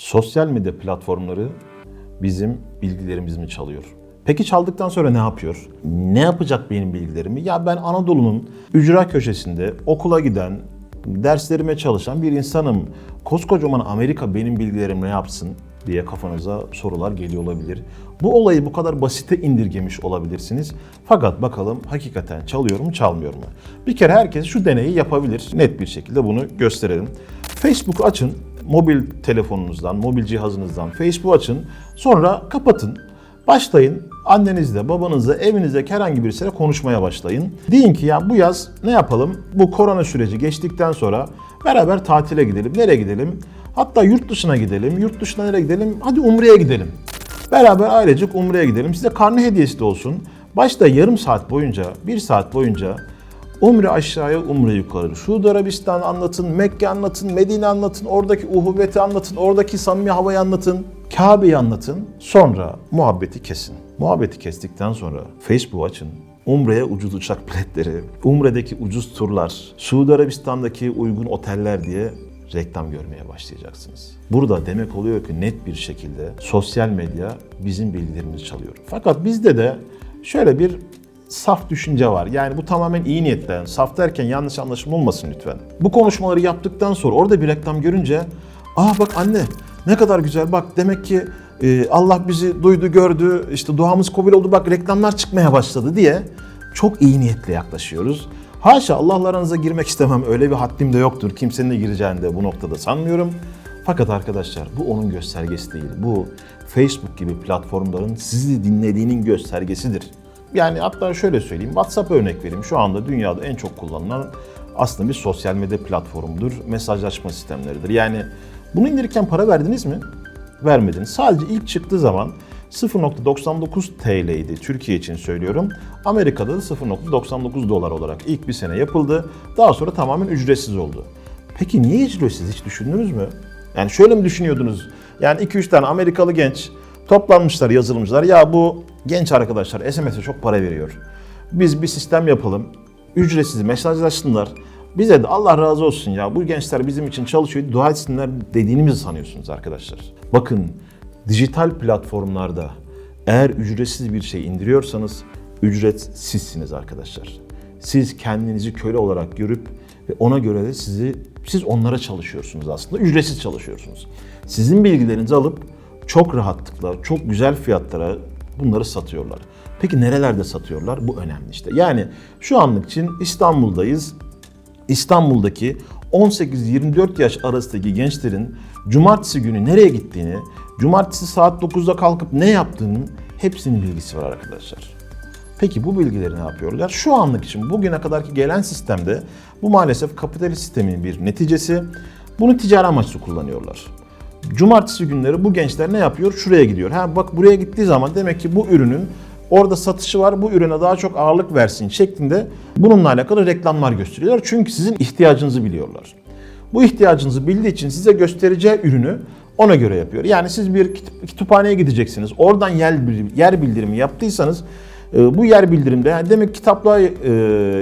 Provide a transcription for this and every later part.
Sosyal medya platformları bizim bilgilerimizi mi çalıyor? Peki çaldıktan sonra ne yapıyor? Ne yapacak benim bilgilerimi? Ya ben Anadolu'nun ücra köşesinde okula giden, derslerime çalışan bir insanım. Koskocaman Amerika benim bilgilerimi ne yapsın diye kafanıza sorular geliyor olabilir. Bu olayı bu kadar basite indirgemiş olabilirsiniz. Fakat bakalım hakikaten çalıyor mu çalmıyor mu? Bir kere herkes şu deneyi yapabilir. Net bir şekilde bunu gösterelim. Facebook açın. Mobil telefonunuzdan, mobil cihazınızdan Facebook açın. Sonra kapatın. Başlayın annenizle, babanızla, evinizde herhangi birisiyle konuşmaya başlayın. Deyin ki ya bu yaz ne yapalım? Bu korona süreci geçtikten sonra beraber tatile gidelim. Nereye gidelim? Hatta yurt dışına gidelim. Yurt dışına nereye gidelim? Hadi Umre'ye gidelim. Beraber ailecek Umre'ye gidelim. Size karne hediyesi de olsun. Başta yarım saat boyunca, bir saat boyunca Umre aşağıya, Umre yukarı. Suudi Arabistan anlatın, Mekke anlatın, Medine anlatın, oradaki uhuvveti anlatın, oradaki samimi havayı anlatın, Kabe'yi anlatın. Sonra muhabbeti kesin. Muhabbeti kestikten sonra Facebook açın. Umre'ye ucuz uçak biletleri, Umre'deki ucuz turlar, Suudi Arabistan'daki uygun oteller diye reklam görmeye başlayacaksınız. Burada demek oluyor ki net bir şekilde sosyal medya bizim bilgilerimizi çalıyor. Fakat bizde de şöyle bir saf düşünce var. Yani bu tamamen iyi niyetten. Saf derken yanlış anlaşılma olmasın lütfen. Bu konuşmaları yaptıktan sonra orada bir reklam görünce aa bak anne ne kadar güzel bak demek ki e, Allah bizi duydu gördü işte duamız kabul oldu bak reklamlar çıkmaya başladı diye çok iyi niyetle yaklaşıyoruz. Haşa Allah'la aranıza girmek istemem öyle bir haddim de yoktur. Kimsenin de gireceğini de bu noktada sanmıyorum. Fakat arkadaşlar bu onun göstergesi değil. Bu Facebook gibi platformların sizi dinlediğinin göstergesidir. Yani hatta şöyle söyleyeyim, WhatsApp örnek vereyim. Şu anda dünyada en çok kullanılan aslında bir sosyal medya platformudur. Mesajlaşma sistemleridir. Yani bunu indirirken para verdiniz mi? Vermediniz. Sadece ilk çıktığı zaman 0.99 TL'ydi Türkiye için söylüyorum. Amerika'da da 0.99 dolar olarak ilk bir sene yapıldı. Daha sonra tamamen ücretsiz oldu. Peki niye ücretsiz hiç düşündünüz mü? Yani şöyle mi düşünüyordunuz? Yani 2-3 tane Amerikalı genç toplanmışlar yazılımcılar. Ya bu genç arkadaşlar SMS'e çok para veriyor. Biz bir sistem yapalım. Ücretsiz mesajlaşsınlar. Bize de Allah razı olsun ya bu gençler bizim için çalışıyor dua etsinler dediğinizi sanıyorsunuz arkadaşlar. Bakın dijital platformlarda eğer ücretsiz bir şey indiriyorsanız ücret sizsiniz arkadaşlar. Siz kendinizi köle olarak görüp ve ona göre de sizi siz onlara çalışıyorsunuz aslında. Ücretsiz çalışıyorsunuz. Sizin bilgilerinizi alıp çok rahatlıkla, çok güzel fiyatlara bunları satıyorlar. Peki nerelerde satıyorlar? Bu önemli işte. Yani şu anlık için İstanbul'dayız. İstanbul'daki 18-24 yaş arasındaki gençlerin cumartesi günü nereye gittiğini, cumartesi saat 9'da kalkıp ne yaptığının hepsinin bilgisi var arkadaşlar. Peki bu bilgileri ne yapıyorlar? Şu anlık için bugüne kadarki gelen sistemde bu maalesef kapitalist sistemin bir neticesi. Bunu ticari amaçlı kullanıyorlar. Cumartesi günleri bu gençler ne yapıyor? Şuraya gidiyor. Ha bak buraya gittiği zaman demek ki bu ürünün orada satışı var. Bu ürüne daha çok ağırlık versin şeklinde bununla alakalı reklamlar gösteriyorlar. Çünkü sizin ihtiyacınızı biliyorlar. Bu ihtiyacınızı bildiği için size göstereceği ürünü ona göre yapıyor. Yani siz bir kitap- kütüphaneye gideceksiniz. Oradan yer bildirimi yaptıysanız e, bu yer bildirimde yani demek kitaplığa e,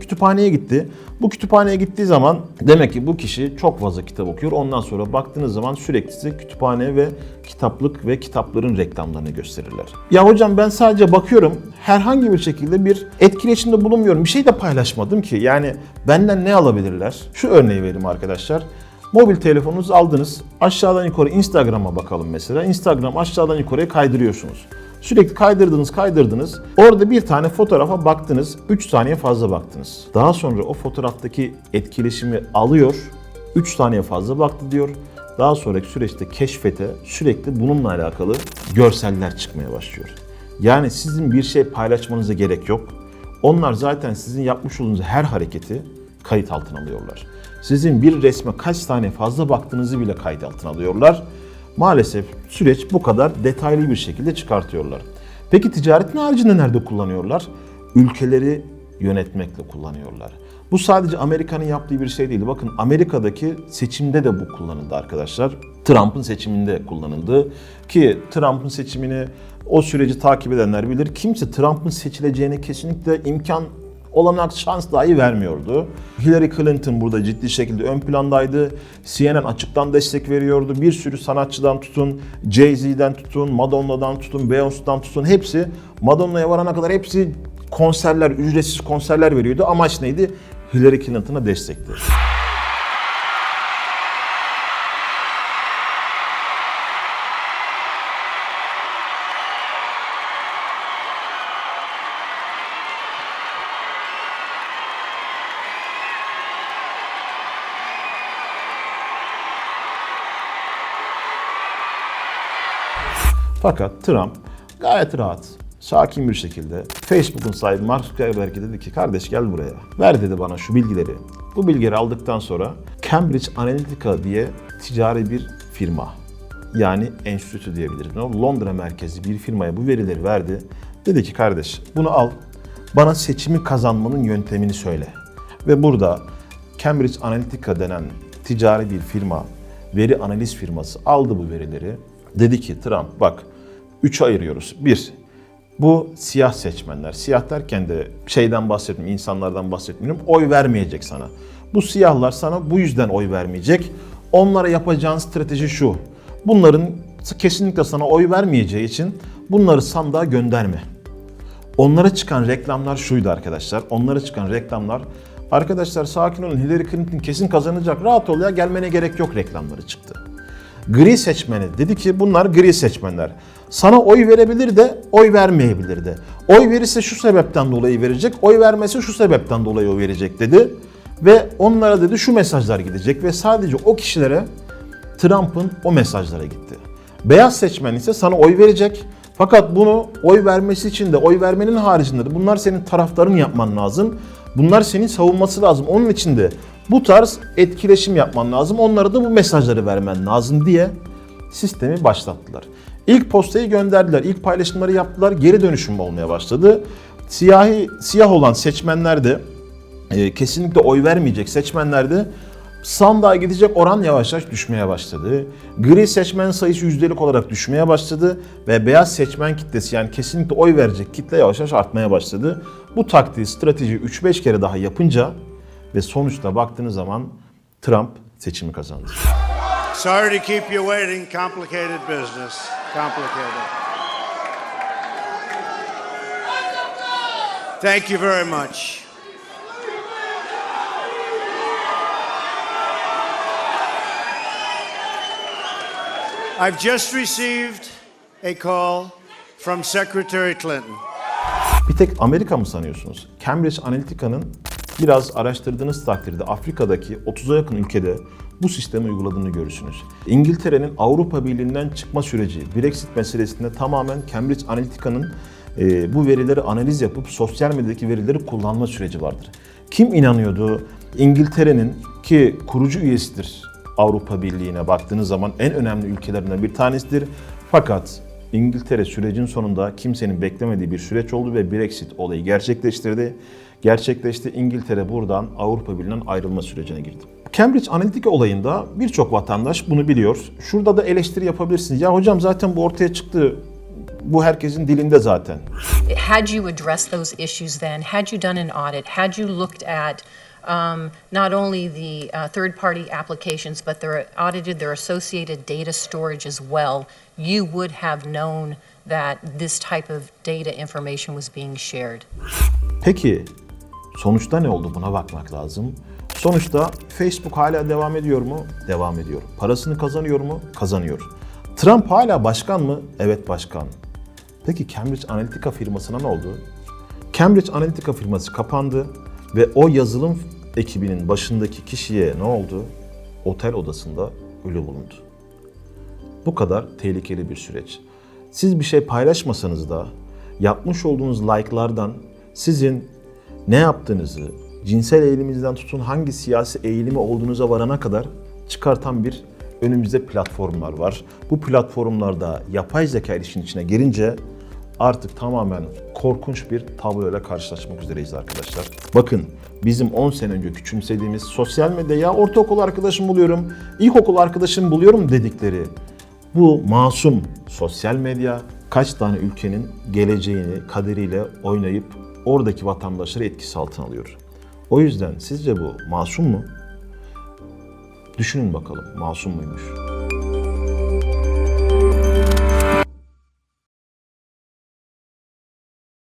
kütüphaneye gitti. Bu kütüphaneye gittiği zaman demek ki bu kişi çok fazla kitap okuyor. Ondan sonra baktığınız zaman sürekli size kütüphane ve kitaplık ve kitapların reklamlarını gösterirler. Ya hocam ben sadece bakıyorum herhangi bir şekilde bir etkileşimde bulunmuyorum. Bir şey de paylaşmadım ki. Yani benden ne alabilirler? Şu örneği vereyim arkadaşlar. Mobil telefonunuzu aldınız. Aşağıdan yukarı Instagram'a bakalım mesela. Instagram aşağıdan yukarıya kaydırıyorsunuz. Sürekli kaydırdınız kaydırdınız. Orada bir tane fotoğrafa baktınız. 3 saniye fazla baktınız. Daha sonra o fotoğraftaki etkileşimi alıyor. 3 saniye fazla baktı diyor. Daha sonraki süreçte keşfete sürekli bununla alakalı görseller çıkmaya başlıyor. Yani sizin bir şey paylaşmanıza gerek yok. Onlar zaten sizin yapmış olduğunuz her hareketi kayıt altına alıyorlar. Sizin bir resme kaç tane fazla baktığınızı bile kayıt altına alıyorlar. Maalesef süreç bu kadar detaylı bir şekilde çıkartıyorlar. Peki ticaretin haricinde nerede kullanıyorlar? Ülkeleri yönetmekle kullanıyorlar. Bu sadece Amerika'nın yaptığı bir şey değil. Bakın Amerika'daki seçimde de bu kullanıldı arkadaşlar. Trump'ın seçiminde kullanıldı. Ki Trump'ın seçimini o süreci takip edenler bilir. Kimse Trump'ın seçileceğine kesinlikle imkan olanak şans dahi vermiyordu. Hillary Clinton burada ciddi şekilde ön plandaydı. CNN açıktan destek veriyordu. Bir sürü sanatçıdan tutun, Jay-Z'den tutun, Madonna'dan tutun, Beyoncé'dan tutun hepsi Madonna'ya varana kadar hepsi konserler, ücretsiz konserler veriyordu. Amaç neydi? Hillary Clinton'a destekti. Fakat Trump gayet rahat, sakin bir şekilde Facebook'un sahibi Mark Zuckerberg'e dedi ki kardeş gel buraya. Ver dedi bana şu bilgileri. Bu bilgileri aldıktan sonra Cambridge Analytica diye ticari bir firma yani enstitü diyebiliriz. Londra merkezli bir firmaya bu verileri verdi. Dedi ki kardeş bunu al bana seçimi kazanmanın yöntemini söyle. Ve burada Cambridge Analytica denen ticari bir firma, veri analiz firması aldı bu verileri. Dedi ki Trump bak 3'e ayırıyoruz. Bir, bu siyah seçmenler. Siyah derken de şeyden bahsetmiyorum, insanlardan bahsetmiyorum. Oy vermeyecek sana. Bu siyahlar sana bu yüzden oy vermeyecek. Onlara yapacağın strateji şu. Bunların kesinlikle sana oy vermeyeceği için bunları sandığa gönderme. Onlara çıkan reklamlar şuydu arkadaşlar. Onlara çıkan reklamlar Arkadaşlar sakin olun Hillary Clinton kesin kazanacak. Rahat ol ya gelmene gerek yok reklamları çıktı. Gri seçmeni dedi ki bunlar gri seçmenler. Sana oy verebilir de oy vermeyebilir de. Oy verirse şu sebepten dolayı verecek, oy vermesi şu sebepten dolayı o verecek dedi. Ve onlara dedi şu mesajlar gidecek ve sadece o kişilere Trump'ın o mesajlara gitti. Beyaz seçmen ise sana oy verecek. Fakat bunu oy vermesi için de oy vermenin haricinde de bunlar senin taraftarın yapman lazım. Bunlar senin savunması lazım. Onun için de bu tarz etkileşim yapman lazım. Onlara da bu mesajları vermen lazım diye sistemi başlattılar. İlk postayı gönderdiler, ilk paylaşımları yaptılar, geri dönüşüm olmaya başladı. Siyahi, siyah olan seçmenler de e, kesinlikle oy vermeyecek seçmenler de sandığa gidecek oran yavaş yavaş düşmeye başladı. Gri seçmen sayısı yüzdelik olarak düşmeye başladı ve beyaz seçmen kitlesi yani kesinlikle oy verecek kitle yavaş yavaş artmaya başladı. Bu taktiği, strateji 3-5 kere daha yapınca ve sonuçta baktığınız zaman Trump seçimi kazandı. Sorry to keep you waiting. Complicated business. Complicated. Thank you very much. I've just received a call from Secretary Clinton. Bir tek Amerika mı sanıyorsunuz? Cambridge Analytica'nın biraz araştırdığınız takdirde Afrika'daki 30'a yakın ülkede bu sistemi uyguladığını görürsünüz. İngiltere'nin Avrupa Birliği'nden çıkma süreci, Brexit meselesinde tamamen Cambridge Analytica'nın e, bu verileri analiz yapıp sosyal medyadaki verileri kullanma süreci vardır. Kim inanıyordu? İngiltere'nin ki kurucu üyesidir Avrupa Birliği'ne baktığınız zaman en önemli ülkelerinden bir tanesidir. Fakat İngiltere sürecin sonunda kimsenin beklemediği bir süreç oldu ve Brexit olayı gerçekleştirdi. Gerçekleşti. İngiltere buradan Avrupa Birliği'nden ayrılma sürecine girdi. Cambridge Analytica olayında birçok vatandaş bunu biliyor. Şurada da eleştiri yapabilirsiniz. Ya hocam zaten bu ortaya çıktı. Bu herkesin dilinde zaten. Had you addressed those issues then, had you done an audit, had you looked at um, not only the uh, third party applications, but their audited their associated data storage as well, you would have known that this type of data information was being shared. Peki sonuçta ne oldu buna bakmak lazım. Sonuçta Facebook hala devam ediyor mu? Devam ediyor. Parasını kazanıyor mu? Kazanıyor. Trump hala başkan mı? Evet başkan. Peki Cambridge Analytica firmasına ne oldu? Cambridge Analytica firması kapandı ve o yazılım ekibinin başındaki kişiye ne oldu? Otel odasında ölü bulundu. Bu kadar tehlikeli bir süreç. Siz bir şey paylaşmasanız da yapmış olduğunuz like'lardan sizin ne yaptığınızı, cinsel eğiliminizden tutun hangi siyasi eğilimi olduğunuza varana kadar çıkartan bir önümüzde platformlar var. Bu platformlarda yapay zeka işin içine girince artık tamamen korkunç bir tabloyla karşılaşmak üzereyiz arkadaşlar. Bakın bizim 10 sene önce küçümsediğimiz sosyal medyaya ortaokul arkadaşım buluyorum, ilkokul arkadaşım buluyorum dedikleri bu masum sosyal medya kaç tane ülkenin geleceğini kaderiyle oynayıp oradaki vatandaşları etkisi altına alıyor. O yüzden sizce bu masum mu? Düşünün bakalım masum muymuş?